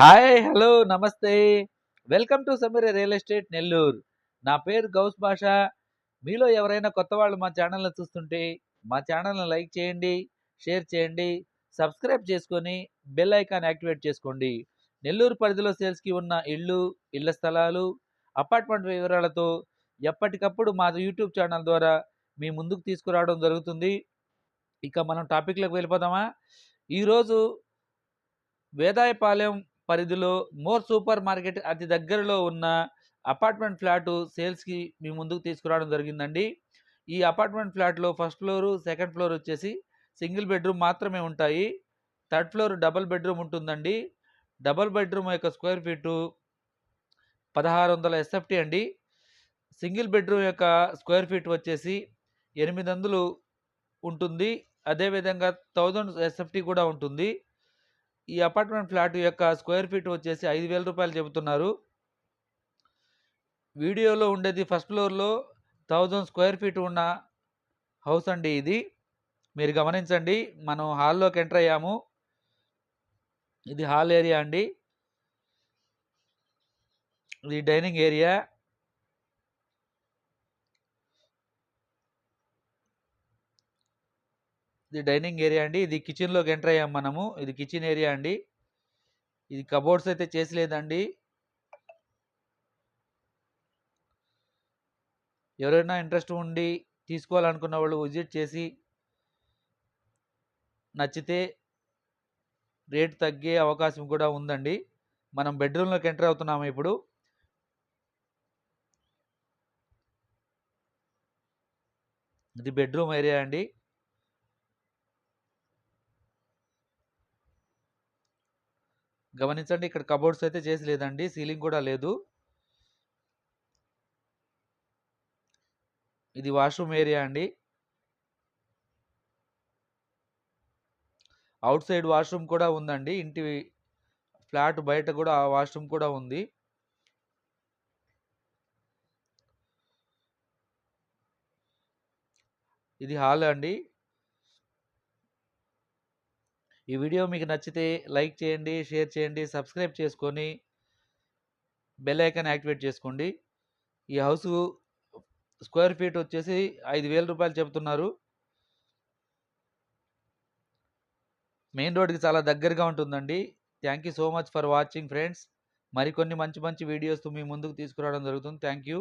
Hi hello నమస్తే. Welcome to Sameera real estate Nellore. నా పేరు గౌస్ భాష. మీలో ఎవరైనా కొత్త వాళ్ళు మా ఛానల్ని చూస్తుంటే మా ఛానల్ని లైక్ చేయండి షేర్ చేయండి సబ్స్క్రైబ్ చేసుకొని బెల్ ఐకాన్ యాక్టివేట్ చేసుకోండి. నెల్లూరు పరిధిలో సేల్స్కి ఉన్న ఇళ్ళు ఇళ్ళ స్థలాలు అపార్ట్మెంట్ వివరాలతో ఎప్పటికప్పుడు మా యూట్యూబ్ ఛానల్ ద్వారా మీ ముందుకు తీసుకురావడం జరుగుతుంది. ఇక మనం టాపిక్లోకి వెళ్ళిపోదామా? ఈరోజు వేదాయపాలెం పరిధిలో మోర్ సూపర్ మార్కెట్ అతి దగ్గరలో ఉన్న అపార్ట్మెంట్ ఫ్లాటు సేల్స్కి మీ ముందుకు తీసుకురావడం జరిగిందండి. ఈ అపార్ట్మెంట్ ఫ్లాట్లో ఫస్ట్ ఫ్లోరు సెకండ్ ఫ్లోర్ వచ్చేసి సింగిల్ బెడ్రూమ్ మాత్రమే ఉంటాయి. థర్డ్ ఫ్లోర్ డబల్ బెడ్రూమ్ ఉంటుందండి. డబల్ బెడ్రూమ్ యొక్క స్క్వేర్ ఫీటు పదహారు వందల ఎస్ఎఫ్టీ అండి. సింగిల్ బెడ్రూమ్ యొక్క స్క్వేర్ ఫీట్ వచ్చేసి ఎనిమిది వందలు ఉంటుంది. అదేవిధంగా థౌజండ్ ఎస్ఎఫ్టీ కూడా ఉంటుంది. ఈ అపార్ట్మెంట్ ఫ్లాట్ యొక్క స్క్వేర్ ఫీట్ వచ్చేసి ఐదు వేల రూపాయలు చెబుతున్నారు. వీడియోలో ఉండేది ఫస్ట్ ఫ్లోర్లో థౌజండ్ స్క్వేర్ ఫీట్ ఉన్న హౌస్ అండి ఇది. మీరు గమనించండి మనం హాల్లోకి ఎంటర్ అయ్యాము. ఇది హాల్ ఏరియా అండి. ఇది డైనింగ్ ఏరియా. ఇది డైనింగ్ ఏరియా అండి. ఇది కిచెన్లోకి ఎంటర్ అయ్యాం మనము. ఇది కిచెన్ ఏరియా అండి. ఇది కబోర్డ్స్ అయితే చేసి లేదండి ఎవరైనా ఇంట్రెస్ట్ ఉండి తీసుకోవాలనుకున్న వాళ్ళు విజిట్ చేసి నచ్చితే రేట్ తగ్గే అవకాశం కూడా ఉందండి. మనం బెడ్రూమ్లోకి ఎంటర్ అవుతున్నాము ఇప్పుడు. ఇది బెడ్రూమ్ ఏరియా అండి. గమనించండి ఇక్కడ కబోర్డ్స్ అయితే చేసి లేదండి సీలింగ్ కూడా లేదు. ఇది వాష్రూమ్ ఏరియా అండి. అవుట్ సైడ్ వాష్రూమ్ కూడా ఉందండి ఇంటి ఫ్లాట్ బయట కూడా వాష్రూమ్ కూడా ఉంది. ఇది హాల్ అండి. ఈ వీడియో మీకు నచ్చితే లైక్ చేయండి షేర్ చేయండి సబ్స్క్రైబ్ చేసుకొని బెల్ ఐకాన్ యాక్టివేట్ చేసుకోండి. ఈ హౌస్ స్క్వేర్ ఫీట్ వచ్చేసి ఐదు వేల రూపాయలు చెబుతున్నారు మెయిన్ రోడ్కి చాలా దగ్గరగా ఉంటుందండి. Thank you so much for watching friends. మరికొన్ని మంచి మంచి వీడియోస్ మీ ముందుకు తీసుకురావడం జరుగుతుంది. Thank you.